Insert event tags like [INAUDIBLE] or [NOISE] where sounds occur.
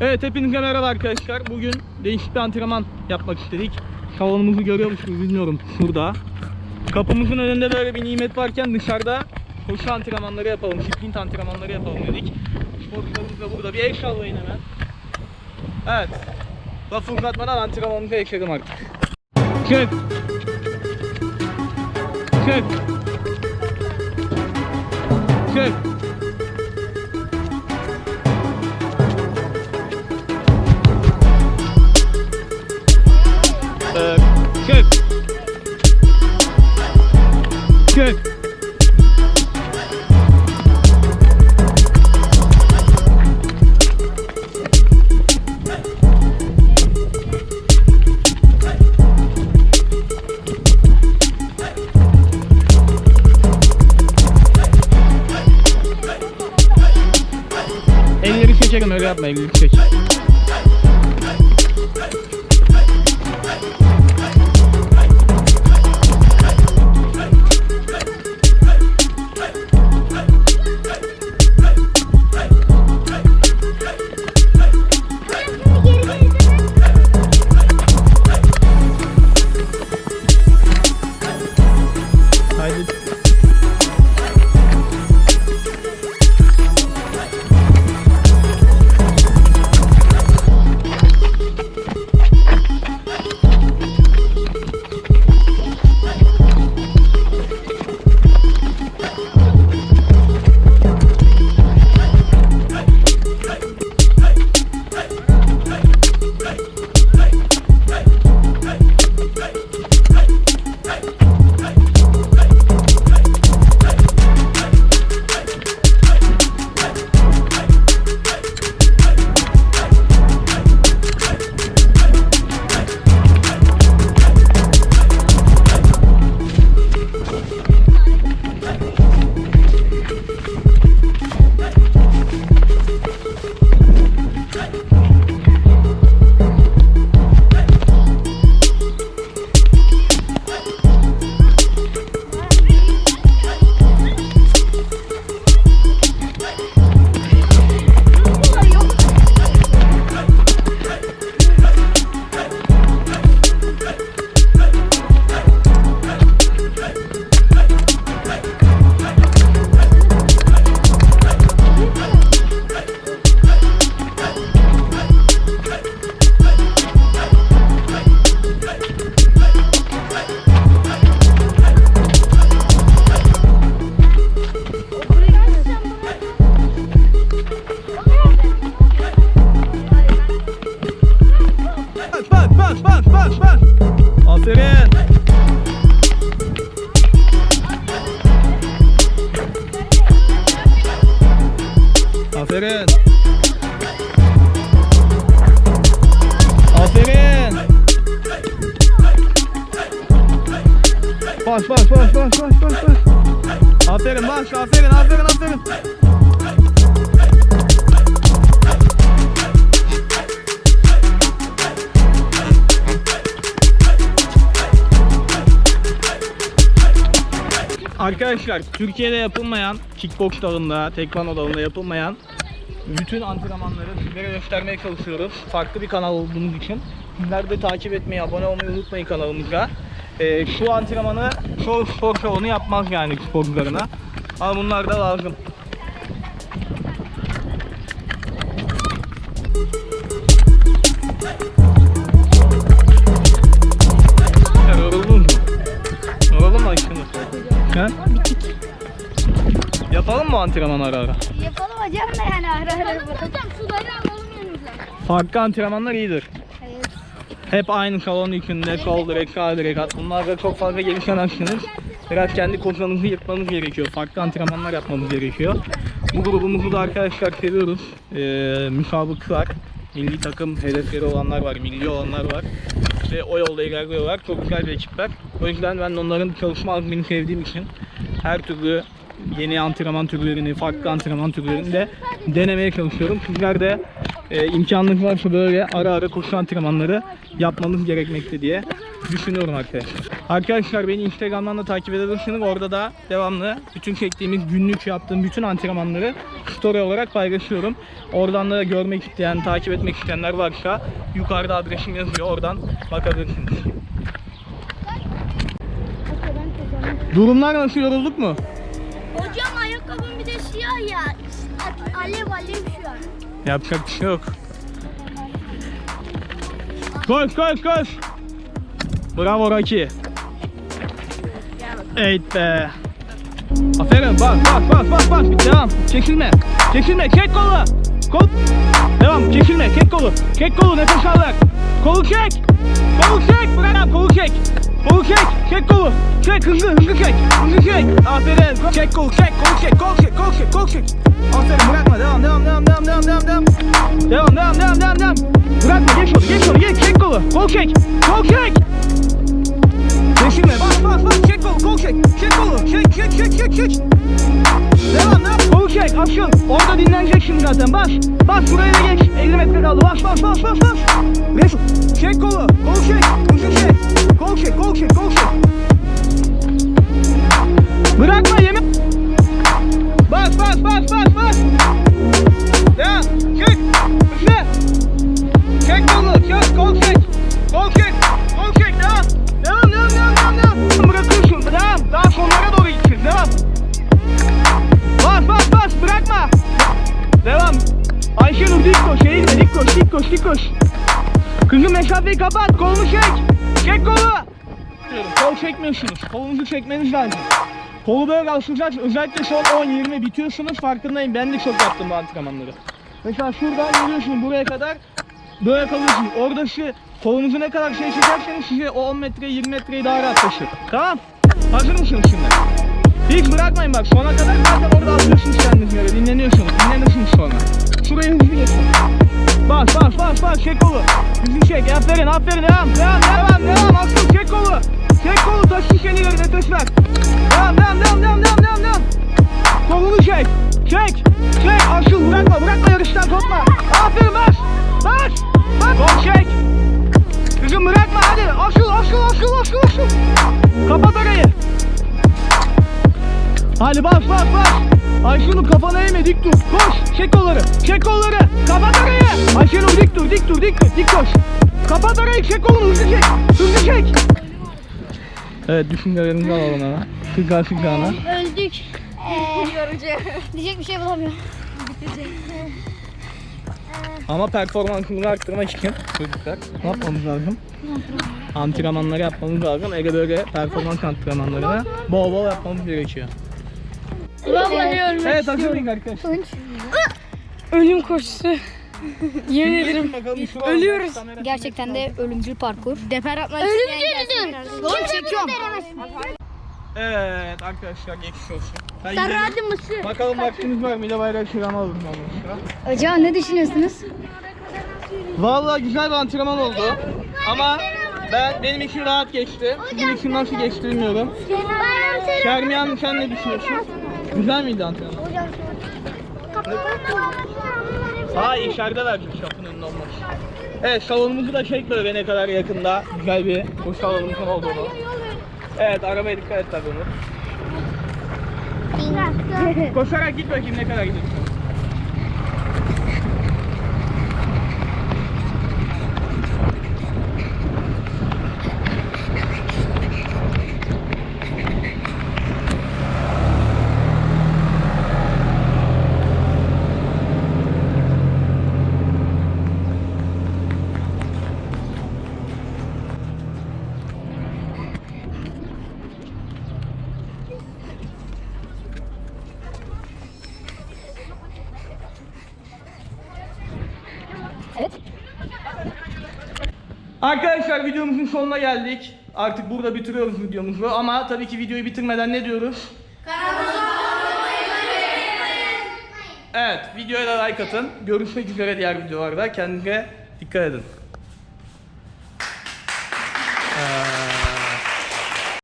Evet hepinize merhaba arkadaşlar. Bugün değişik bir antrenman yapmak istedik. Salonumuzu görüyor musunuz bilmiyorum şurada. Kapımızın önünde böyle bir nimet varken dışarıda koşu antrenmanları yapalım, sprint antrenmanları yapalım dedik. Sporcularımız da burada. Bir el sallayın hemen. Evet. Lafı uzatmadan antrenmanımıza geçelim artık. Çık. Çık. Çık. yapmayın. Ülke. Bas bas. Aferin. Aferin. Aferin. Bas bas bas bas bas bas. Aferin bas aferin. Arkadaşlar Türkiye'de yapılmayan kickbox dalında, tekvando dalında yapılmayan bütün antrenmanları sizlere göstermeye çalışıyoruz. Farklı bir kanal olduğumuz için. Sizler de takip etmeyi, abone olmayı unutmayın kanalımıza. Ee, şu antrenmanı çoğu spor salonu yapmaz yani sporcularına. Ama bunlar da lazım. Ha? Yapalım mı antrenman ara ara? Yapalım hocam da yani ara ara. Hocam suları alalım yanımıza. Farklı antrenmanlar iyidir. Evet. Hep aynı salon içinde kol direk, sağ direk at. Bunlarda çok fazla gelişemezsiniz. Biraz kendi koşularınızı yırtmanız gerekiyor. Farklı antrenmanlar yapmamız gerekiyor. Bu grubumuzu da arkadaşlar seviyoruz. Ee, müsabıklar, milli takım hedefleri olanlar var, milli olanlar var. Ve o yolda ilerliyorlar. Çok güzel bir ekipler. O yüzden ben onların çalışma azmini sevdiğim için her türlü yeni antrenman türlerini, farklı antrenman türlerini de denemeye çalışıyorum. Sizler de e, imkanınız varsa böyle ara ara koşu antrenmanları yapmanız gerekmekte diye düşünüyorum arkadaşlar. Arkadaşlar beni Instagram'dan da takip edebilirsiniz. Orada da devamlı bütün çektiğimiz günlük yaptığım bütün antrenmanları story olarak paylaşıyorum. Oradan da görmek isteyen, takip etmek isteyenler varsa yukarıda adresim yazıyor. Oradan bakabilirsiniz. Durumlar nasıl yorulduk mu? Hocam ayakkabım bir de siyah ya. Alev alev şu an. Yapacak bir şey yok. Koş koş koş. Bravo Rocky. Evet be. Aferin bak bak bak bak bak. Devam çekilme. Çekilme çek kolu. Kol devam çekilme çek kolu. Çek kolu nefes al. Ver kolu çek. Kolu çek bırak kolu çek. Kolu çek çek kolu. Çek hızlı hızlı çek hızlı çek. Aferin çek kolu çek kolu çek kol çek kol çek kol çek. Aferin bırakma devam devam devam devam devam devam devam devam devam. Devam devam devam bırakma geç onu geç onu geç çek kolu. Kol çek kol çek. Çekilme bas bas bas çek kolu kol çek. Çek kolu çek çek çek çek çek. Devam devam. Kolu çek aşın orada dinlenecek şimdi zaten bas bas buraya da geç. 50 metre kaldı bas bas bas bas bas Resul çek kolu. Kol Ayşenur dik koş eğilme dik koş dik koş dik koş Kızım mesafeyi kapat kolunu çek Çek kolu Kol çekmiyorsunuz kolunuzu çekmeniz lazım Kolu böyle alışacaksınız özellikle son 10-20 bitiyorsunuz farkındayım ben de çok yaptım bu antrenmanları Mesela şuradan geliyorsunuz buraya kadar böyle kalıyorsunuz. Orada şu kolunuzu ne kadar şey çekerseniz size o 10 metre 20 metreyi daha rahat taşır. Tamam. Hazır mısınız şimdi? Hiç bırakmayın bak sona kadar zaten orada atıyorsunuz kendinizi böyle dinleniyorsunuz. Dinlenirsiniz sonra. Şuraya hızlı geçin. Bas bas bas bas çek kolu. Hızlı çek aferin aferin devam devam devam devam asıl çek kolu. Çek kolu taşı seni yerine taşlar. Devam devam devam devam devam devam devam. Kolunu çek. Çek. Çek. Asıl Çek kolları. Kapat arayı. Ayşenur dik dur dik dur dik dur. Dik koş. Kapat arayı. Çek kolunu hızlı çek. Hızlı çek. Evet düşüncelerinizi alalım hemen. Sıkar sıkağına. Öldük. Yorucu. Diyecek bir şey bulamıyorum. Ama performansınızı arttırmak için çocuklar ne yapmamız lazım? Antrenmanları yapmamız lazım. Ege böyle performans antrenmanlarını bol bol yapmamız gerekiyor. Evet hazır mıyız arkadaşlar? Ölüm koşusu. [LAUGHS] Yemin ederim. Ölüyoruz. Gerçekten de ölümcül parkur. Defer atmak Ölümcüldür. Doğru çekiyorum. Evet arkadaşlar geçmiş olsun. Hadi mısın? Bakalım vaktimiz var mı? Bir de bayrak şırama alalım ben Hocam ne düşünüyorsunuz? Vallahi güzel bir antrenman oldu. Ama ben benim için rahat geçti. Sizin için nasıl geçti bilmiyorum. Şermiyan sen ne düşünüyorsun? Güzel miydi antrenman? Ha içeride verdim şapın önünde olmaz. Evet salonumuzu da çek böyle ne kadar yakında. Güzel bir koşu salonumuzun olduğunu. Evet arabaya dikkat et tabii Umut. Koşarak git bakayım ne kadar gidiyorsun. Arkadaşlar videomuzun sonuna geldik. Artık burada bitiriyoruz videomuzu ama tabii ki videoyu bitirmeden ne diyoruz? Evet, videoya da like atın. Görüşmek üzere diğer videolarda. Kendinize dikkat edin.